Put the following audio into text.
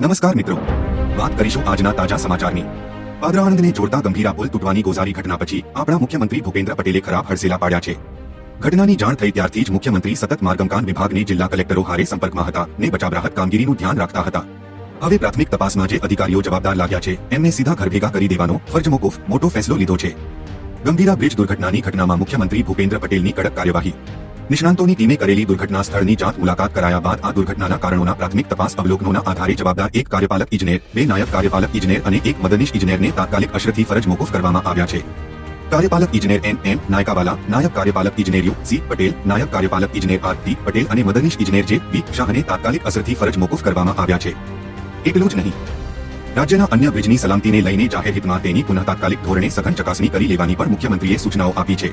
નમસ્કાર મિત્રો. વાત કરીશું આજના તાજા સમાચારની. પાદરાણંદને જોડતા ગંભીરા પુલ તૂટવાની ગોઝારી ઘટના પછી આપણા મુખ્યમંત્રી ભૂપેન્દ્ર પટેલે ખરાબ હડસેલા પાડ્યા છે. ઘટનાની જાણ થઈ ત્યારથી જ મુખ્યમંત્રી સતત માર્ગમકાન વિભાગની જિલ્લા કલેક્ટરો હારે સંપર્કમાં હતા ને બચાવ રાહત કામગીરીનું ધ્યાન રાખતા હતા. હવે પ્રાથમિક તપાસમાં જે અધિકારીઓ જવાબદાર લાગ્યા છે, એમને સીધા ઘર ભેગા કરી દેવાનો ફરજ મોકૂફ, મોટો ફેસલો લીધો છે. ગંભીરા બ્રિજ દુર્ઘટનાની ઘટનામાં મુખ્યમંત્રી ભૂપેન્દ્ર પટેલની કડક કાર્યવાહી. નિષ્ણાંતોની ટીમે કરેલી દુર્ઘટના સ્થળની જાત મુલાકાત કરાયા બાદ આ દુર્ઘટનાના કારણોના પ્રાથમિક તપાસ અવલોકનોના આધારે જવાબદાર એક કાર્યપાલક ઇજનેર, બે નાયબ કાર્યપાલક ઇજનેર અને એક મદદનીશ ઇજનેરને તાત્કાલિક અશ્રથી ફરજ મોકૂફ કરવામાં આવ્યા છે. કાર્યપાલક ઇજનેર એમ એમ નાયકાવાલા, નાયબ કાર્યપાલક ઇજનેર યુ સી પટેલ, નાયબ કાર્યપાલક ઇજનેર આર ટી પટેલ અને મદદનીશ ઇજનેર જે બી શાહને તાત્કાલિક અસરથી ફરજ મોકૂફ કરવામાં આવ્યા છે. એટલું જ નહીં. રાજ્યના અન્ય બ્રિજની સલામતીને લઈને જાહેર હિતમાં તેની પુનઃ તાત્કાલિક ધોરણે સઘન ચકાસણી કરી લેવાની પણ મુખ્યમંત્રીએ સૂચનાઓ આપી છે.